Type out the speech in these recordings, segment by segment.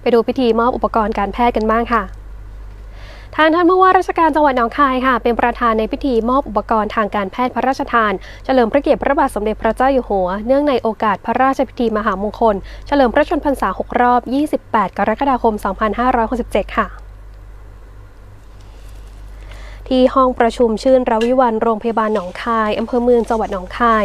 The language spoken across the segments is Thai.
ไปดูพิธีมอบอุปกรณ์การแพทย์กันบ้างค่ะทางท่านผู้ว่าราชการจังหวัดหนองคายค่ะ เป็นประธานในพิธีมอบอุปกรณ์ทางการแพทย์พระราชทาน เฉลิมพระเกียรติพระบาทสมเด็จพระเจ้าอยู่หัว เนื่องในโอกาสพระราชพิธีมหามงคล เฉลิมพระชนมพรรษา 6 รอบ 28 กรกฎาคม 2567 ค่ะ ที่ห้องประชุมชื่นรวิวันโรงพยาบาลหนองคายอำเภอเมืองจังหวัดหนองคาย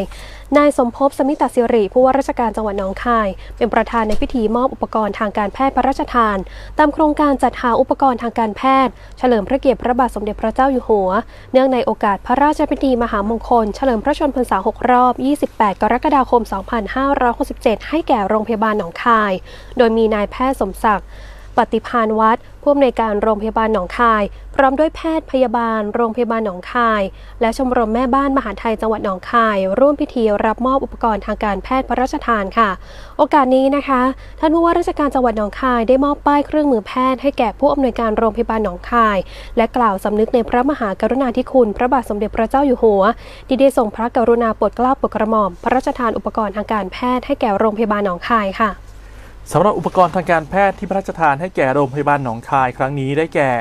นายสมภพสมิตาสิริผู้ว่าราชการจังหวัดหนองคาย เป็นประธานในพิธีมอบอุปกรณ์ทางการแพทย์พระราชทาน ตามโครงการจัดหาอุปกรณ์ทางการแพทย์ เฉลิมพระเกียรติพระบาทสมเด็จพระเจ้าอยู่หัว เนื่องในโอกาสพระราชพิธีมหามงคล เฉลิมพระชนมพรรษา 6 รอบ 28 กรกฎาคม 2567 ให้แก่โรงพยาบาลหนองคาย โดยมีนายแพทย์สมศักดิ์ ปฏิพานวัดผู้อำนวยการโรงพยาบาลหนองคาย พร้อมด้วยแพทย์พยาบาลโรงพยาบาลหนองคาย และชมรมแม่บ้านมหาไทยจังหวัดหนองคาย ร่วมพิธีรับมอบอุปกรณ์ทางการแพทย์พระราชทานค่ะ โอกาสนี้นะคะ ท่านผู้ว่าราชการจังหวัดหนองคายได้มอบป้ายเครื่องมือแพทย์ให้แก่ผู้อำนวยการโรงพยาบาลหนองคาย และกล่าวสำนึกในพระมหากรุณาธิคุณ พระบาทสมเด็จพระเจ้าอยู่หัว ที่ได้ทรงพระกรุณาโปรดเกล้าโปรดกระหม่อม พระราชทานอุปกรณ์ทางการแพทย์ให้แก่โรงพยาบาลหนองคายค่ะ สำหรับอุปกรณ์ทางการแพทย์ที่พระราชทานให้แก่โรงพยาบาลหนองคายครั้งนี้ได้แก่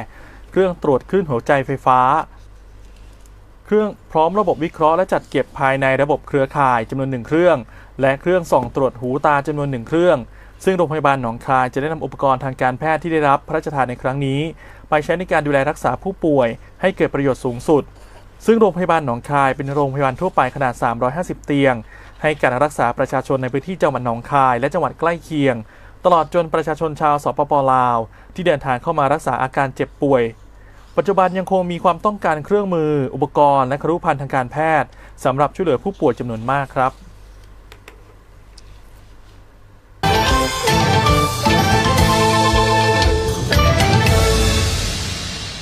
เครื่องตรวจคลื่นหัวใจไฟฟ้า เครื่องพร้อมระบบวิเคราะห์และจัดเก็บภายในระบบเครือข่ายจำนวนหนึ่งเครื่อง และเครื่องส่องตรวจหูตาจำนวนหนึ่งเครื่อง ซึ่งโรงพยาบาลหนองคายจะได้นำอุปกรณ์ทางการแพทย์ที่ได้รับพระราชทานในครั้งนี้ ไปใช้ในการดูแลรักษาผู้ป่วย ให้เกิดประโยชน์สูงสุด ซึ่งโรงพยาบาลหนองคายเป็นโรงพยาบาลทั่วไปขนาด 350 เตียง ให้การรักษาประชาชนในพื้นที่จังหวัดหนองคายและจังหวัดใกล้เคียง ตลอดจนประชาชนชาวสปปลาว ที่เดินทางเข้ามารักษาอาการเจ็บป่วย ปัจจุบันยังคงมีความต้องการเครื่องมือ อุปกรณ์และครุภัณฑ์ทางการแพทย์สำหรับช่วยเหลือผู้ป่วยจำนวนมากครับ